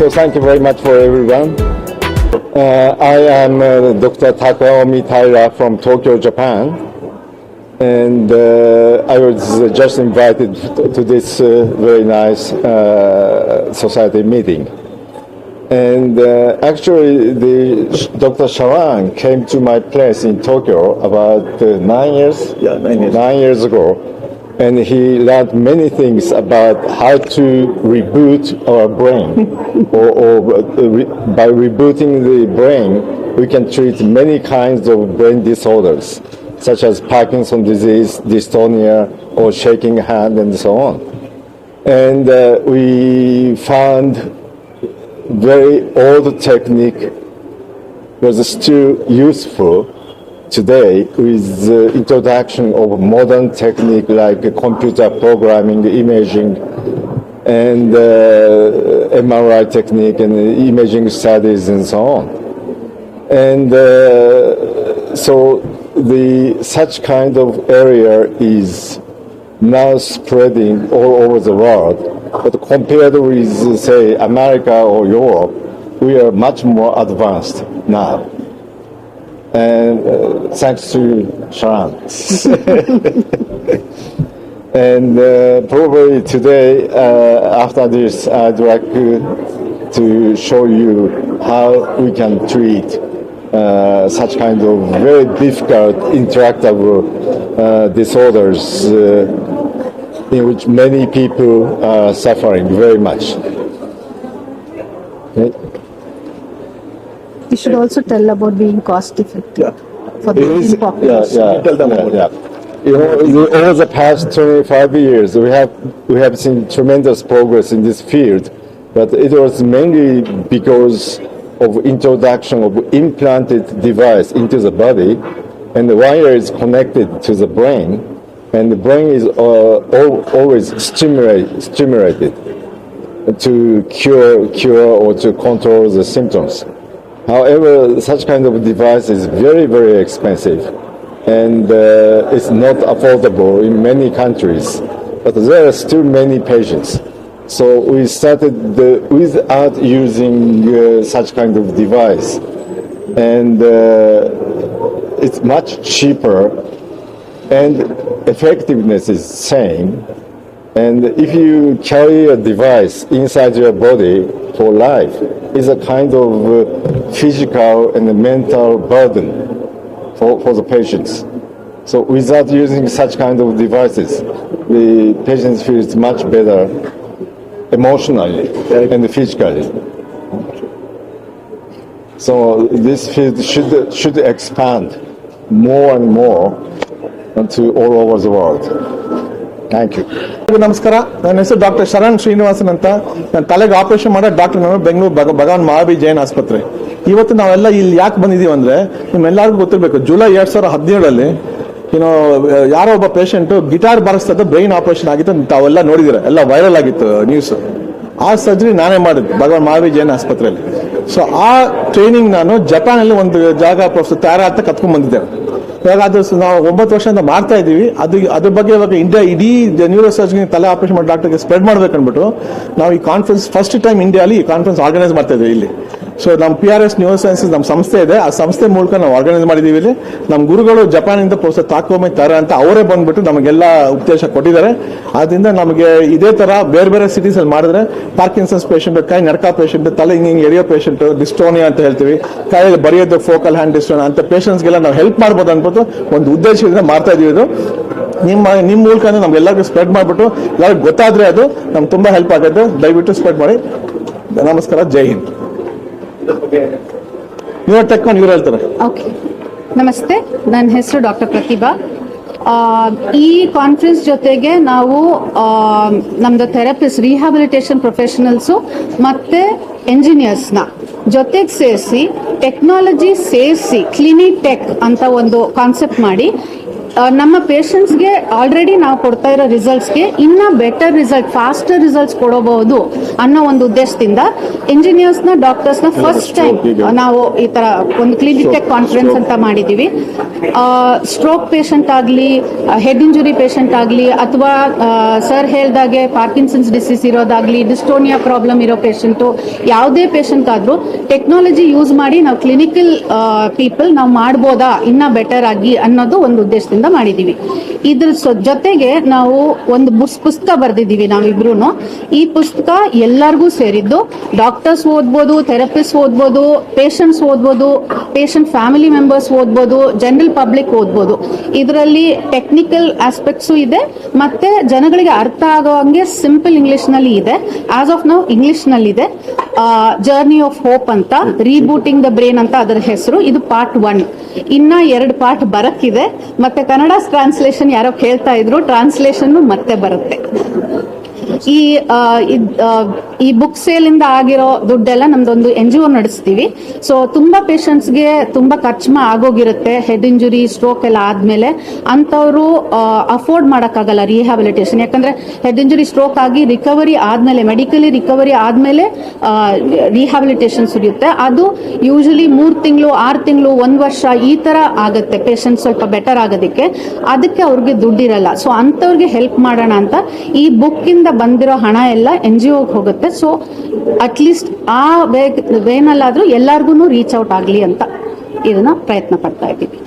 So thank you very much for everyone. Uh, I am uh, Dr. Takaomi Taira from Tokyo, Japan. And uh, I was just invited to this uh, very nice uh, society meeting. And uh, actually, the Dr. Sharan came to my place in Tokyo about uh, nine years, Yeah, nine years. nine years ago, and he learned many things about how to reboot our brain, or, or re- by rebooting the brain, we can treat many kinds of brain disorders, such as Parkinson's disease, dystonia, or shaking hand, and so on. And uh, we found very old technique was still useful today with the introduction of modern technique like computer programming, imaging, and uh, MRI technique and imaging studies and so on. And uh, so the such kind of area is now spreading all over the world. But compared with, say, America or Europe, we are much more advanced now. And uh, thanks to Sharon. and uh, probably today, uh, after this, I'd like to, to show you how we can treat uh, such kind of very difficult intractable uh, disorders uh, in which many people are suffering very much. Okay. You should also tell about being cost effective Yeah. for the It is- Indian population. Yeah, yeah, Tell them yeah, about yeah. You know, the- over the past 25 years, we have we have seen tremendous progress in this field, but it was mainly because of introduction of implanted device into the body, and the wire is connected to the brain, and the brain is uh, al- always stimulate, stimulated to cure cure or to control the symptoms. However, such kind of device is very, very expensive and uh, it's not affordable in many countries. But there are still many patients. So we started the, without using uh, such kind of device. And uh, it's much cheaper and effectiveness is same. And if you carry a device inside your body for life, it's a kind of uh, physical and mental burden for, for the patients. So without using such kind of devices, the patients feel much better emotionally and physically. So this field should, should expand more and more to all over the world. Thank you ನಮಸ್ಕಾರ. ನನ್ನ ಹೆಸರು doctor Sharan Srinivasan ಅಂತ. ನಾನು ತಲೆಗೆ operation ಮಾಡೋ doctor ನಾನು ಬೆಂಗಳೂರು ಭಗ, ಭಗವಾನ್ ಮಹಾಬಿ ಜೈನ್ ಆಸ್ಪತ್ರೆ. ಇವತ್ತು ನಾವೆಲ್ಲ ಇಲ್ಲಿ ಯಾಕೆ ಬಂದಿದ್ದೀವಿ ಅಂದರೆ ನಿಮ್ಮೆಲ್ಲರಿಗೂ ಗೊತ್ತಿರಬೇಕು. ಜುಲೈ ಎರಡು ಸಾವಿರದ ಹದಿನೇಳಲ್ಲಿ ಏನೋ ಯಾರೋ ಒಬ್ಬ ಪೇಷಂಟು ಗಿಟಾರ್ ಬಾರಿಸ್ತದ ಬ್ರೈನ್ ಆಪರೇಷನ್ ಆಗಿತ್ತು ತಾವೆಲ್ಲ ನೋಡಿದಿರ ಎಲ್ಲ ವೈರಲ್ ಆಗಿತ್ತು ನ್ಯೂಸ್ ಆ ಸರ್ಜರಿ ನಾನೇ ಮಾಡಿದ್ದು, ಭಗವಾನ್ ಮಹಾವೀರ್ ಜೈನ್ ಆಸ್ಪತ್ರೆಯಲ್ಲಿ. ಸೊ ಆ ಟ್ರೈನಿಂಗ್ ನಾನು ಜಪಾನ್ ಅಲ್ಲಿ ಒಂದು ಜಾಗ ಪ್ರೊಫೆಸರ್ ತಾರಾ ಅಂತ ಕತ್ಕೊಂಡ್ ಬಂದಿದ್ದೇವೆ ಇವಾಗ ಅದು ನಾವು ಒಂಬತ್ತು ವರ್ಷದಿಂದ ಮಾಡ್ತಾ ಇದ್ದೀವಿ. ಅದು ಅದ್ರ ಬಗ್ಗೆ ಇವಾಗ ಇಂಡಿಯಾ ಇಡೀ ನ್ಯೂರೋ ಸರ್ಜನ್ ತಲೆ ಆಪರೇಷನ್ ಮಾಡಿ ಡಾಕ್ಟರ್ಗೆ ಸ್ಪ್ರೆಡ್ ಮಾಡ್ಬೇಕು ಅಂದ್ಬಿಟ್ಟು ನಾವು ಈ ಕಾನ್ಫರೆನ್ಸ್ ಫಸ್ಟ್ ಟೈಮ್ ಇಂಡಿಯಾಲಿ ಈ ಕಾನ್ಫರೆನ್ಸ್ ಆರ್ಗನೈಸ್ ಮಾಡ್ತಾ ಇದ್ದೀವಿ ಇಲ್ಲಿ. ಸೊ ನಮ್ಮ P R S new sciences ನಮ್ಮ ಸಂಸ್ಥೆ ಇದೆ. ಆ ಸಂಸ್ಥೆ ಮೂಲಕ ನಾವು ಆರ್ಗನೈಸ್ ಮಾಡಿದ್ದೀವಿ ಇಲ್ಲಿ. ನಮ್ಮ ಗುರುಗಳು ಜಪಾನಿಂದ ಪ್ರೊಫೆಸರ್ ತಾಕೋಮೆ ತರ ಅಂತ ಅವರೇ ಬಂದ್ಬಿಟ್ಟು ನಮಗೆಲ್ಲ ಉಪದೇಶ ಕೊಟ್ಟಿದ್ದಾರೆ. ಆದ್ದರಿಂದ ನಮಗೆ ಇದೇ ಥರ ಬೇರೆ ಬೇರೆ ಸಿಟೀಸಲ್ಲಿ ಮಾಡಿದ್ರೆ ಪಾರ್ಕಿನ್ಸನ್ಸ್ ಪೇಷಂಟ್ ಕೈ ನಡ್ಕ ಪೇಷಂಟ್ ತಲೆ ಹಿಂಗೆ ಹಿಂಗೆ ಎರಿಯೋ ಪೇಷಂಟ್ ಡಿಸ್ಟೋನಿಯಾ ಅಂತ ಹೇಳ್ತೀವಿ. ಕೈಯಲ್ಲಿ ಬರೆಯೋದು ಫೋಕಲ್ ಹ್ಯಾಂಡ್ ಡಿಸ್ಟೋನಿಯಾ ಅಂತ ಪೇಷಂಟ್ಸ್ಗೆಲ್ಲ ನಾವು ಹೆಲ್ಪ್ ಮಾಡ್ಬೋದು ಅಂದ್ಬಿಟ್ಟು ಒಂದು ಉದ್ದೇಶದಿಂದ ಮಾಡ್ತಾ ಇದೀವಿ ಇದು. ನಿಮ್ಮ ನಿಮ್ಮ ಮೂಲಕ ನಮ್ಗೆಲ್ಲರಿಗೂ ಸ್ಪ್ರೆಡ್ ಮಾಡಿಬಿಟ್ಟು ಎಲ್ಲರಿಗೂ ಗೊತ್ತಾದ್ರೆ ಅದು ನಮ್ಗೆ ತುಂಬಾ ಹೆಲ್ಪ್ ಆಗುತ್ತೆ. ದಯವಿಟ್ಟು ಸ್ಪ್ರೆಡ್ ಮಾಡಿ. ನಮಸ್ಕಾರ. ಜೈ ಹಿಂದ್. ಓಕೆ ನಮಸ್ತೆ. ನನ್ನ ಹೆಸರು ಡಾಕ್ಟರ್ ಪ್ರತಿಭಾ. ಈ ಕಾನ್ಫರೆನ್ಸ್ ಜೊತೆಗೆ ನಾವು ಆ, ನಮ್ದು ಥೆರಪಿಸ್ಟ್ ರಿಹ್ಯಾಬಿಲಿಟೇಷನ್ ಪ್ರೊಫೆಷನಲ್ಸು ಮತ್ತೆ ಎಂಜಿನಿಯರ್ಸ್ನ ಜೊತೆಗೆ ಸೇರಿಸಿ ಟೆಕ್ನಾಲಜಿ ಸೇರಿಸಿ ಕ್ಲಿನಿಕ್ ಟೆಕ್ ಅಂತ ಒಂದು ಕಾನ್ಸೆಪ್ಟ್ ಮಾಡಿ ನಮ್ಮ ಪೇಷಂಟ್ಸ್ಗೆ ಆಲ್ರೆಡಿ ನಾವು ಕೊಡ್ತಾ ಇರೋ ರಿಸಲ್ಟ್ಸ್ಗೆ ಇನ್ನ ಬೆಟರ್ ರಿಸಲ್ಟ್ ಫಾಸ್ಟರ್ ರಿಸಲ್ಟ್ಸ್ ಕೊಡಬಹುದು ಅನ್ನೋ ಒಂದು ಉದ್ದೇಶದಿಂದ ಇಂಜಿನಿಯರ್ಸ್ನ ಡಾಕ್ಟರ್ಸ್ನ ಫಸ್ಟ್ ಟೈಮ್ ನಾವು ಈ ತರ ಒಂದು ಕ್ಲಿನಿಕ್ ಕಾನ್ಫರೆನ್ಸ್ ಅಂತ ಮಾಡಿದೀವಿ. ಸ್ಟ್ರೋಕ್ ಪೇಷಂಟ್ ಆಗಲಿ ಹೆಡ್ ಇಂಜುರಿ ಪೇಷಂಟ್ ಆಗಲಿ ಅಥವಾ ಸರ್ ಹೇಳ್ದಾಗೆ ಪಾರ್ಕಿನ್ಸನ್ಸ್ ಡಿಸೀಸ್ ಇರೋದಾಗಲಿ ಡಿಸ್ಟೋನಿಯಾ ಪ್ರಾಬ್ಲಮ್ ಇರೋ ಪೇಷಂಟು ಯಾವುದೇ ಪೇಷಂಟ್ ಆದರೂ ಟೆಕ್ನಾಲಜಿ ಯೂಸ್ ಮಾಡಿ ನಾವು ಕ್ಲಿನಿಕಲ್ ಪೀಪಲ್ ನಾವು ಮಾಡ್ಬೋದಾ ಇನ್ನೂ ಬೆಟರ್ ಆಗಿ ಅನ್ನೋದು ಒಂದು ಉದ್ದೇಶದಿಂದ ಮಾಡಿದೀವಿ. ಇದ್ರ ಜೊತೆಗೆ ನಾವು ಒಂದು ಪುಸ್ತಕ ಬರೆದಿದ್ದೀವಿ ನಾವಿಬ್ರು ಈ ಪುಸ್ತಕ ಎಲ್ಲರಿಗೂ ಸೇರಿದ್ದು ಡಾಕ್ಟರ್ಸ್ ಓದ್ಬೋದು ಥೆರಪಿಸ್ಟ್ ಓದ್ಬೋದು ಪೇಷಂಟ್ಸ್ ಓದ್ಬೋದು ಪೇಷಂಟ್ ಫ್ಯಾಮಿಲಿ ಮೆಂಬರ್ಸ್ ಓದ್ಬೋದು ಜನರಲ್ ಪಬ್ಲಿಕ್ ಓದ್ಬೋದು. ಇದರಲ್ಲಿ ಟೆಕ್ನಿಕಲ್ ಆಸ್ಪೆಕ್ಟ್ಸು ಇದೆ, ಮತ್ತೆ ಜನಗಳಿಗೆ ಅರ್ಥ ಆಗೋ ಹಂಗೆ ಸಿಂಪಲ್ ಇಂಗ್ಲಿಷ್ನಲ್ಲಿ ಇದೆ. ಆಸ್ ಆಫ್ ನೌ ಇಂಗ್ಲಿಷ್ನಲ್ಲಿದೆ ಜರ್ನಿ ಆಫ್ ಹೋಪ್ ಅಂತ ರೀಬೂಟಿಂಗ್ ದ ಬ್ರೇನ್ ಅಂತ ಅದರ ಹೆಸರು. ಇದು ಪಾರ್ಟ್ ಒನ್ ಇನ್ನ ಎರಡು ಪಾರ್ಟ್ ಬರಕ್ಕಿದೆ. ಮತ್ತೆ ಕನ್ನಡ ಟ್ರಾನ್ಸ್ಲೇಷನ್ ಯಾರೋ ಕೇಳ್ತಾ ಇದ್ರು ಟ್ರಾನ್ಸ್ಲೇಷನ್ ಮತ್ತೆ ಬರುತ್ತೆ. ಈ ಈ ಬುಕ್ ಸೇಲ್ ಇಂದ ಆಗಿರೋ ದುಡ್ಡೆಲ್ಲ ನಮ್ದೊಂದು ಎನ್ ಜಿ ಒ ನಡೆಸ್ತೀವಿ. ಸೊ ತುಂಬಾ ಪೇಷಂಟ್ಸ್ಗೆ ತುಂಬಾ ಖರ್ಚು ಆಗೋಗಿರುತ್ತೆ. ಹೆಡ್ ಇಂಜುರಿ ಸ್ಟ್ರೋಕ್ ಎಲ್ಲ ಆದ್ಮೇಲೆ ಅಂತವರು ಅಫೋರ್ಡ್ ಮಾಡೋಕ್ಕಾಗಲ್ಲ ರಿಹ್ಯಾಬಿಲಿಟೇಷನ್ ಯಾಕಂದ್ರೆ ಹೆಡ್ ಇಂಜುರಿ ಸ್ಟ್ರೋಕ್ ಆಗಿ ರಿಕವರಿ ಆದ್ಮೇಲೆ ಮೆಡಿಕಲಿ ರಿಕವರಿ ಆದ್ಮೇಲೆ ರಿಹ್ಯಾಬಿಲಿಟೇಷನ್ ಸುರಿಯುತ್ತೆ. ಅದು ಯೂಶಲಿ ಮೂರು ತಿಂಗಳು, ಆರು ತಿಂಗಳು, ಒಂದು ವರ್ಷ ಈ ತರ ಆಗುತ್ತೆ. ಪೇಷಂಟ್ ಸ್ವಲ್ಪ ಬೆಟರ್ ಆಗೋದಕ್ಕೆ. ಅದಕ್ಕೆ ಅವ್ರಿಗೆ ದುಡ್ಡಿರಲ್ಲ. ಸೊ ಅಂತವ್ರಿಗೆ ಹೆಲ್ಪ್ ಮಾಡೋಣ ಅಂತ ಈ ಬುಕ್ ಇಂದ ಬಂದಿರೋ ಹಣ ಎಲ್ಲ ಎನ್ ಜಿ ಹೋಗುತ್ತೆ. ಸೊ ಅಟ್ಲೀಸ್ಟ್ ಆ ವೇ ವೇನಲ್ಲಾದರೂ ಎಲ್ಲರಿಗೂ ರೀಚ್ ಔಟ್ ಆಗಲಿ ಅಂತ ಇದನ್ನ ಪ್ರಯತ್ನ ಪಡ್ತಾ ಇದ್ದೀವಿ.